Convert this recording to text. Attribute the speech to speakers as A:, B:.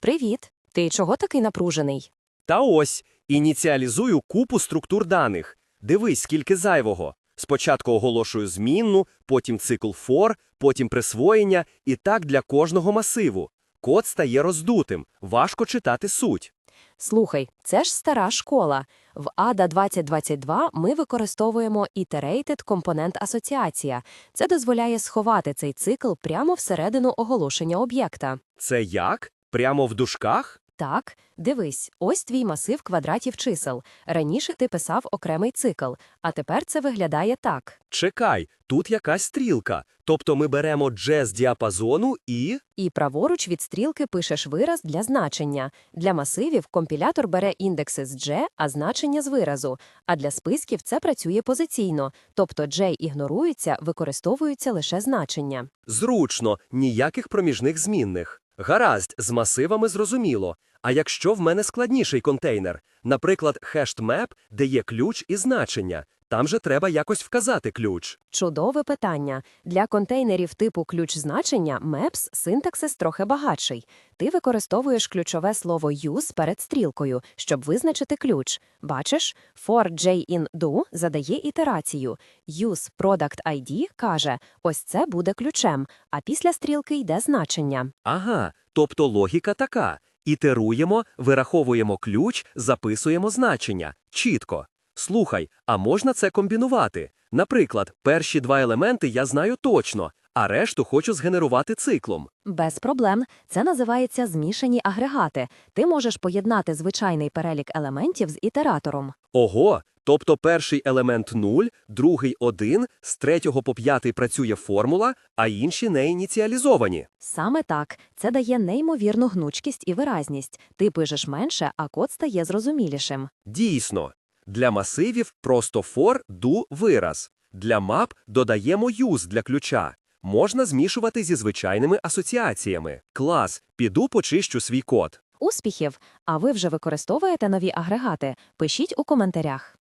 A: Привіт. Ти чого такий напружений?
B: Та ось, ініціалізую купу структур даних. Дивись, скільки зайвого. Спочатку оголошую змінну, потім цикл for, потім присвоєння, і так для кожного масиву. Код стає роздутим, важко читати суть.
A: Слухай, це ж стара школа. В ADA 2022 ми використовуємо Iterated Component асоціація. Це дозволяє сховати цей цикл прямо всередину оголошення об'єкта.
B: Це як? Прямо в дужках?
A: Так, дивись, ось твій масив квадратів чисел. Раніше ти писав окремий цикл, а тепер це виглядає так.
B: Чекай, тут якась стрілка. Тобто ми беремо G з діапазону і.
A: І праворуч від стрілки пишеш вираз для значення. Для масивів компілятор бере індекси з G, а значення з виразу. А для списків це працює позиційно, тобто J ігнорується, використовуються лише значення.
B: Зручно, ніяких проміжних змінних. Гаразд, з масивами зрозуміло. А якщо в мене складніший контейнер, наприклад, hashed-map, де є ключ і значення, там же треба якось вказати ключ.
A: Чудове питання. Для контейнерів типу ключ значення Maps синтаксис трохи багатший. Ти використовуєш ключове слово use перед стрілкою, щоб визначити ключ. Бачиш, for j in do задає ітерацію. Use product ID каже, ось це буде ключем, а після стрілки йде значення.
B: Ага, тобто логіка така. Ітеруємо, вираховуємо ключ, записуємо значення. Чітко. Слухай, а можна це комбінувати? Наприклад, перші два елементи я знаю точно, а решту хочу згенерувати циклом.
A: Без проблем. Це називається змішані агрегати. Ти можеш поєднати звичайний перелік елементів з ітератором.
B: Ого, тобто перший елемент 0, другий 1, з третього по п'ятий працює формула, а інші не ініціалізовані.
A: Саме так, це дає неймовірну гнучкість і виразність. Ти пишеш менше, а код стає зрозумілішим.
B: Дійсно. Для масивів просто for, do, вираз. Для мап додаємо use для ключа. Можна змішувати зі звичайними асоціаціями. Клас, піду почищу свій код.
A: Успіхів! А ви вже використовуєте нові агрегати? Пишіть у коментарях.